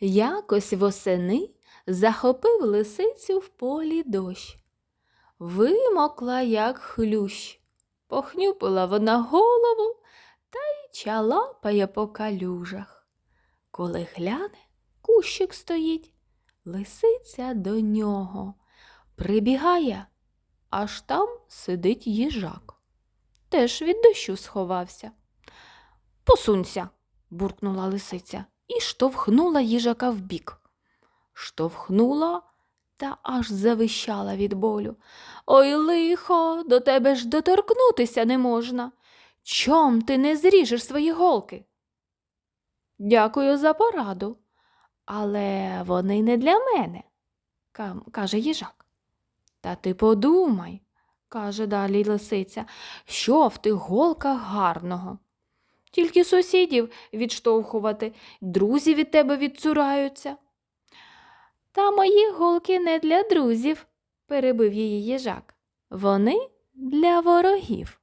Якось восени захопив лисицю в полі дощ. Вимокла, як хлющ. Похнюпила вона голову та й чалапає по калюжах. Коли гляне, кущик стоїть, лисиця до нього. Прибігає, аж там сидить їжак. Теж від дощу сховався. Посунься, буркнула лисиця і штовхнула їжака вбік. Штовхнула та аж завищала від болю. Ой, лихо, до тебе ж доторкнутися не можна. Чом ти не зріжеш свої голки? Дякую за пораду, але вони не для мене, каже їжак. Та ти подумай, каже далі лисиця, що в тих голках гарного. Тільки сусідів відштовхувати, друзі від тебе відцураються. Та мої голки не для друзів, перебив її їжак. Вони для ворогів.